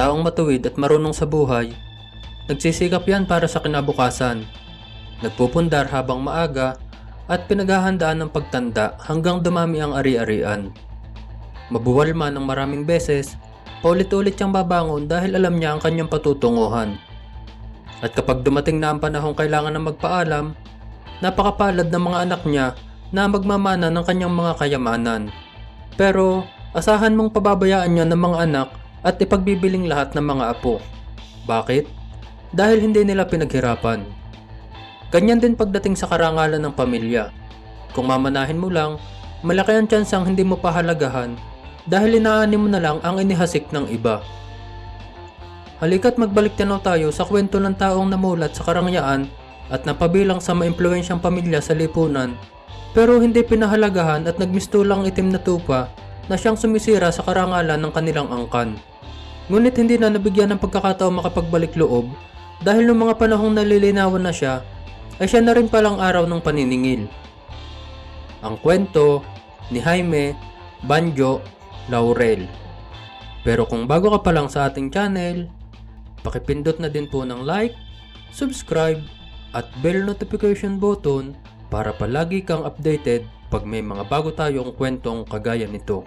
taong matuwid at marunong sa buhay, nagsisikap yan para sa kinabukasan. Nagpupundar habang maaga at pinaghahandaan ng pagtanda hanggang dumami ang ari-arian. Mabuwal man ng maraming beses, paulit-ulit siyang babangon dahil alam niya ang kanyang patutunguhan. At kapag dumating na ang panahong kailangan na magpaalam, napakapalad ng mga anak niya na magmamana ng kanyang mga kayamanan. Pero asahan mong pababayaan niya ng mga anak at ipagbibiling lahat ng mga apo. Bakit? Dahil hindi nila pinaghirapan. Ganyan din pagdating sa karangalan ng pamilya. Kung mamanahin mo lang, malaki ang tsansang hindi mo pahalagahan dahil inaani mo na lang ang inihasik ng iba. Halika't magbalik tanaw tayo sa kwento ng taong namulat sa karangyaan at napabilang sa maimpluwensyang pamilya sa lipunan pero hindi pinahalagahan at nagmistulang itim na tupa na siyang sumisira sa karangalan ng kanilang angkan. Ngunit hindi na nabigyan ng pagkakataon makapagbalik loob dahil noong mga panahong nalilinawan na siya ay siya na rin palang araw ng paniningil. Ang kwento ni Jaime Banjo Laurel. Pero kung bago ka pa lang sa ating channel, pakipindot na din po ng like, subscribe, at bell notification button para palagi kang updated pag may mga bago tayong kwentong kagaya nito.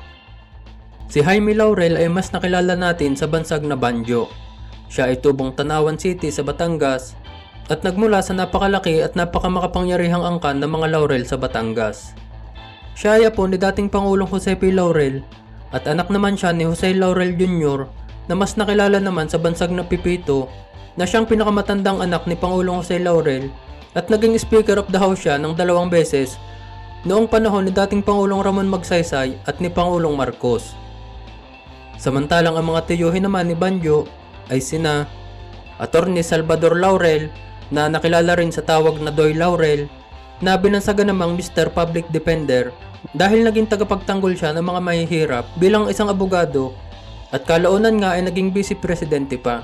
Si Jaime Laurel ay mas nakilala natin sa bansag na Banjo. Siya ay tubong Tanawan City sa Batangas at nagmula sa napakalaki at napakamakapangyarihang angkan ng mga Laurel sa Batangas. Siya ay apo ni dating Pangulong Jose P. Laurel at anak naman siya ni Jose Laurel Jr. na mas nakilala naman sa bansag na Pipito na siyang pinakamatandang anak ni Pangulong Jose Laurel at naging Speaker of the House siya ng dalawang beses noong panahon ni dating Pangulong Ramon Magsaysay at ni Pangulong Marcos. Samantalang ang mga tiyuhin naman ni Banjo ay sina Attorney Salvador Laurel na nakilala rin sa tawag na Doy Laurel na binansagan namang Mr. Public Defender dahil naging tagapagtanggol siya ng mga mahihirap bilang isang abogado at kalaunan nga ay naging vice presidente pa.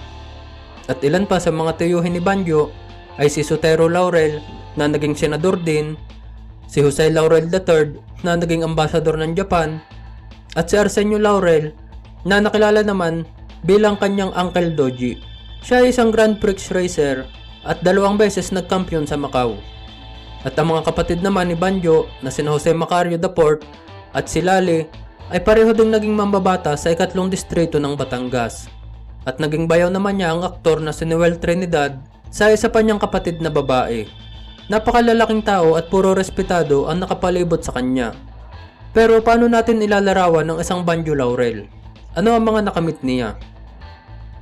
At ilan pa sa mga tiyuhin ni Banjo ay si Sotero Laurel na naging senador din, si Jose Laurel III na naging ambasador ng Japan, at si Arsenio Laurel na nakilala naman bilang kanyang Uncle Doji. Siya ay isang Grand Prix racer at dalawang beses nagkampiyon sa Macau. At ang mga kapatid naman ni Banjo na si Jose Macario IV at si Lali ay pareho ding naging mambabata sa ikatlong distrito ng Batangas. At naging bayaw naman niya ang aktor na si Noel Trinidad sa isa pa niyang kapatid na babae. Napakalalaking tao at puro respetado ang nakapalibot sa kanya. Pero paano natin ilalarawan ng isang Banjo Laurel? Ano ang mga nakamit niya?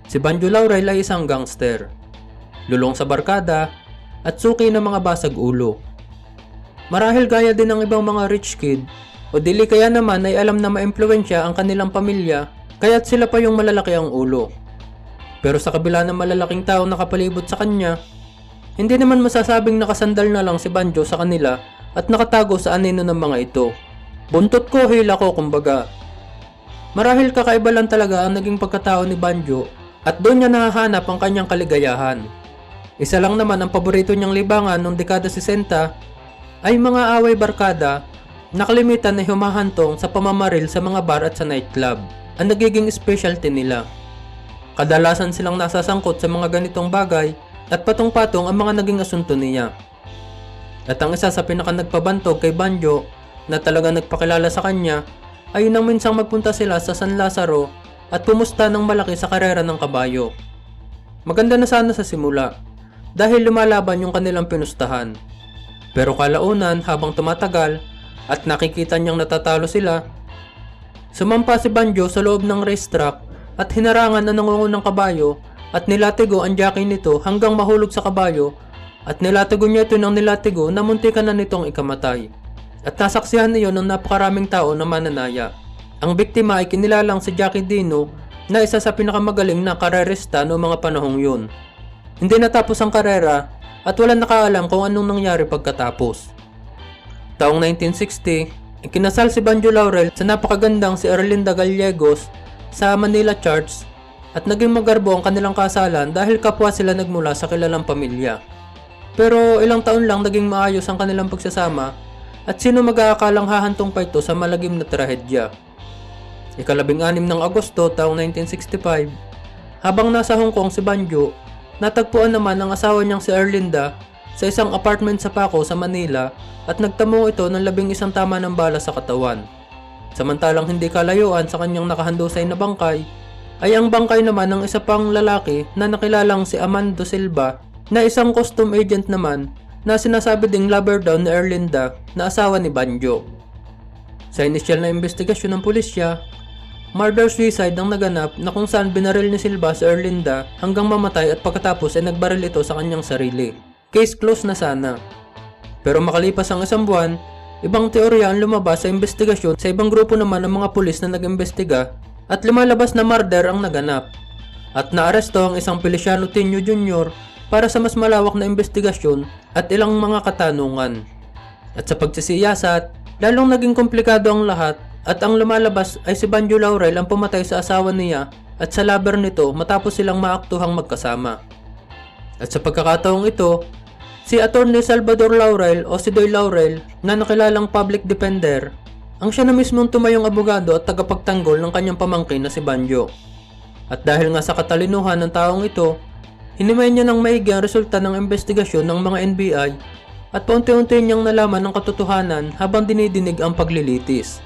Si Banjo Laurel ay isang gangster. Lulong sa barkada at suki ng mga basag ulo. Marahil gaya din ng ibang mga rich kid o dili kaya naman ay alam na maimpluwensya ang kanilang pamilya kaya't sila pa yung malalaki ang ulo. Pero sa kabila ng malalaking tao nakapalibot sa kanya, hindi naman masasabing nakasandal na lang si Banjo sa kanila at nakatago sa anino ng mga ito. Buntot ko, hila ko kumbaga. Marahil kakaiba lang talaga ang naging pagkatao ni Banjo at doon niya nahahanap ang kanyang kaligayahan. Isa lang naman ang paborito niyang libangan noong dekada 60 ay mga away barkada na kalimitan na humahantong sa pamamaril sa mga bar at sa nightclub ang nagiging specialty nila. Kadalasan silang nasasangkot sa mga ganitong bagay at patong-patong ang mga naging asunto niya. At ang isa sa pinaka nagpabantog kay Banjo na talaga nagpakilala sa kanya ay nang minsang magpunta sila sa San Lazaro at pumusta ng malaki sa karera ng kabayo. Maganda na sana sa simula dahil lumalaban yung kanilang pinustahan. Pero kalaunan habang tumatagal at nakikita niyang natatalo sila, sumampa si Banjo sa loob ng racetrack at hinarangan na nangungunang kabayo at nilatigo ang jockey nito hanggang mahulog sa kabayo at nilatigo niya ito ng nilatigo na muntikan na nitong ikamatay. At nasaksihan niyo ng napakaraming tao na mananaya. Ang biktima ay kinilalang si Jackie Dino na isa sa pinakamagaling na karerista noong mga panahong yun. Hindi natapos ang karera at wala nakaalam kung anong nangyari pagkatapos. Taong 1960, ikinasal si Banjo Laurel sa napakagandang si Erlinda Gallegos sa Manila Church at naging magarbo ang kanilang kasalan dahil kapwa sila nagmula sa kilalang pamilya. Pero ilang taon lang naging maayos ang kanilang pagsasama at sino mag-aakalang hahantong pa ito sa malagim na trahedya. Ikalabing anim ng Agosto taong 1965, Habang nasa Hong Kong si Banjo, natagpuan naman ang asawa niyang si Erlinda sa isang apartment sa Paco sa Manila at nagtamong ito ng labing isang tama ng bala sa katawan. Samantalang hindi kalayuan sa kanyang nakahandusay na bangkay, ay ang bangkay naman ng isa pang lalaki na nakilalang si Amando Silva na isang custom agent naman na sinasabi ding lover daw ni Erlinda na asawa ni Banjo. Sa inisyal na investigasyon ng pulisya, murder-suicide ang naganap na kung saan binaril ni Silva si Erlinda hanggang mamatay at pagkatapos ay nagbaril ito sa kanyang sarili. Case closed na sana. Pero makalipas ang isang buwan, ibang teorya ang lumabas sa investigasyon sa ibang grupo naman ng mga pulis na nag-imbestiga at lumalabas na murder ang naganap. At naaresto ang isang Feliciano Tinio Jr. para sa mas malawak na investigasyon at ilang mga katanungan. At sa pagsisiyasat, lalong naging komplikado ang lahat at ang lumalabas ay si Banjo Laurel ang pumatay sa asawa niya at sa lover nito matapos silang maaktuhang magkasama. At sa pagkakataong ito, si Attorney Salvador Laurel o si Doy Laurel na nakilalang public defender ang siya na mismong tumayong abogado at tagapagtanggol ng kanyang pamangkin na si Banjo. At dahil nga sa katalinuhan ng taong ito, hinimay niya ng maigi ang resulta ng investigasyon ng mga NBI at paunti-unti niyang nalaman ng katotohanan habang dinidinig ang paglilitis.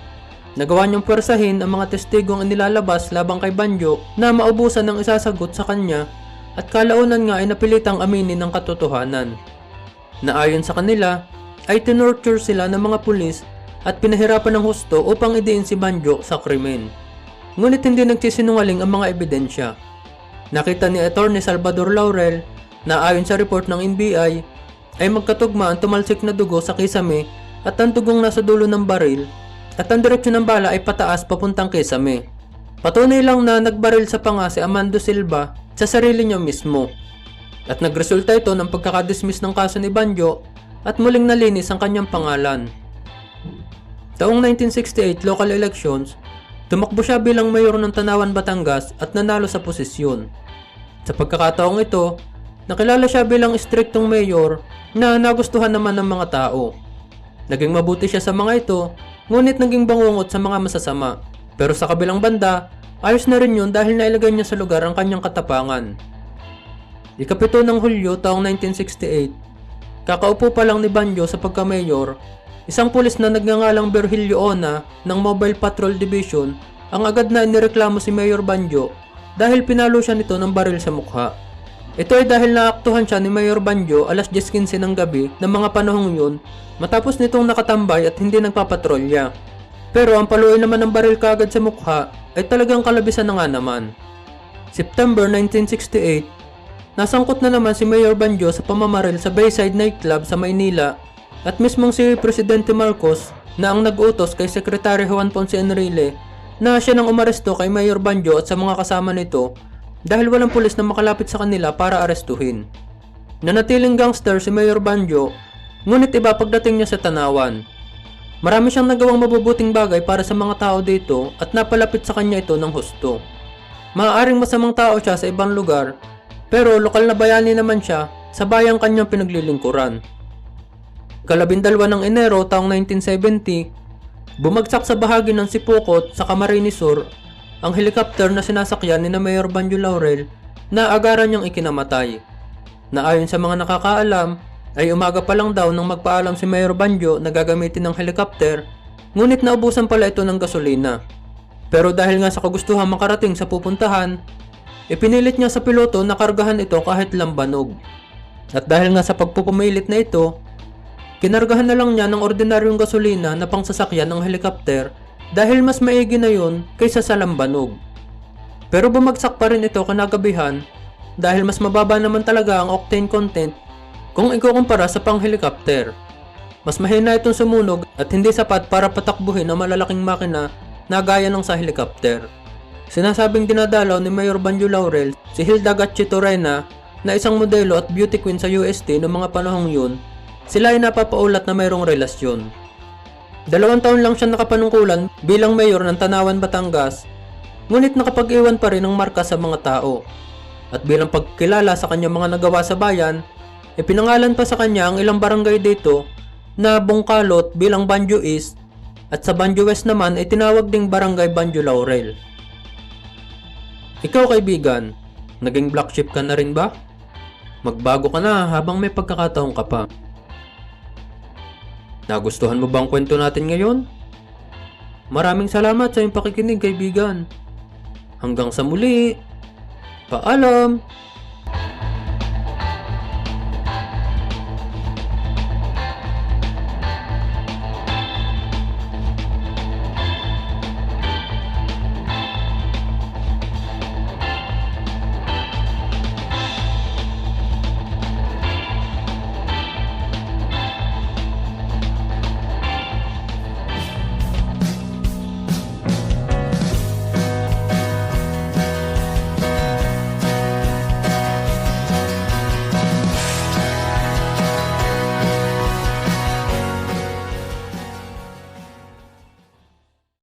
Nagawa niyang pwersahin ang mga testigong inilalabas labang kay Banjo na maubusan ng isasagot sa kanya at kalaunan nga ay napilitang aminin ng katotohanan. Na ayon sa kanila, ay tinorture sila ng mga pulis at pinahirapan ng husto upang idiin si Banjo sa krimen. Ngunit hindi nagsisinungaling ang mga ebidensya. Nakita ni Atty. Salvador Laurel na ayon sa report ng NBI ay magkatugma ang tumalsik na dugo sa kisame at ang dugong nasa dulo ng baril at ang diretsyon ng bala ay pataas papuntang kisame. Patunay lang na nagbaril sa panga si Amando Silva sa sarili niya mismo. At nagresulta ito ng pagkakadismiss ng kaso ni Banjo at muling nalinis ang kanyang pangalan. Taong 1968 local elections, tumakbo siya bilang mayor ng Tanawan, Batangas at nanalo sa posisyon. Sa pagkakataong ito, nakilala siya bilang istriktong mayor na nagustuhan naman ng mga tao. Naging mabuti siya sa mga ito, ngunit naging bangungot sa mga masasama. Pero sa kabilang banda, ayos na rin yun dahil nailagay niya sa lugar ang kanyang katapangan. Ikapito ng Hulyo taong 1968, kakaupo pa lang ni Banjo sa pagka-mayor Isang pulis na nagngangalang Virgilio Ona ng Mobile Patrol Division ang agad na inireklamo si Mayor Banjo dahil pinalo siya nito ng baril sa mukha. Ito ay dahil naaktuhan siya ni Mayor Banjo alas 10.15 ng gabi ng mga panahong yun matapos nitong nakatambay at hindi nagpapatrolya. Pero ang paluin naman ng baril kaagad sa mukha ay talagang kalabisan na nga naman. September 1968, nasangkot na naman si Mayor Banjo sa pamamaril sa Bayside Nightclub sa Maynila at mismong si Presidente Marcos na ang nag-utos kay Secretary Juan Ponce Enrile na siya nang umaresto kay Mayor Banjo at sa mga kasama nito dahil walang pulis na makalapit sa kanila para arestuhin. Nanatiling gangster si Mayor Banjo ngunit iba pagdating niya sa tanawan. Marami siyang nagawang mabubuting bagay para sa mga tao dito at napalapit sa kanya ito ng husto. Maaaring masamang tao siya sa ibang lugar pero lokal na bayani naman siya sa bayang kanyang pinaglilingkuran. Kalabindalwa ng Enero taong 1970, bumagsak sa bahagi ng Sipukot sa Camarines Sur ang helicopter na sinasakyan ni na Mayor Banjo Laurel na agaran niyang ikinamatay. Na ayon sa mga nakakaalam, ay umaga pa lang daw nang magpaalam si Mayor Banjo na gagamitin ng helicopter, ngunit naubusan pala ito ng gasolina. Pero dahil nga sa kagustuhan makarating sa pupuntahan, ipinilit niya sa piloto na kargahan ito kahit lambanog. At dahil nga sa pagpupumilit na ito, Kinargahan na lang niya ng ordinaryong gasolina na pangsasakyan ng helikopter dahil mas maigi na yun kaysa sa lambanog. Pero bumagsak pa rin ito kanagabihan dahil mas mababa naman talaga ang octane content kung ikukumpara sa pang-helicopter. Mas mahina itong sumunog at hindi sapat para patakbuhin ang malalaking makina na gaya ng sa helicopter. Sinasabing dinadalaw ni Mayor Banjo Laurel si Hilda Gatchitorena na isang modelo at beauty queen sa UST noong mga panahong yun sila ay napapaulat na mayroong relasyon. Dalawang taon lang siya nakapanungkulan bilang mayor ng Tanawan, Batangas, ngunit nakapag-iwan pa rin ng marka sa mga tao. At bilang pagkilala sa kanyang mga nagawa sa bayan, ipinangalan pa sa kanya ang ilang barangay dito na Bungkalot bilang Banjo East at sa Banjo West naman ay tinawag ding Barangay Banjo Laurel. Ikaw kaibigan, Naging black sheep ka na rin ba? Magbago ka na habang may pagkakataon ka pa. Nagustuhan mo ba ang kwento natin ngayon? Maraming salamat sa iyong pakikinig kaibigan. Hanggang sa muli. Paalam!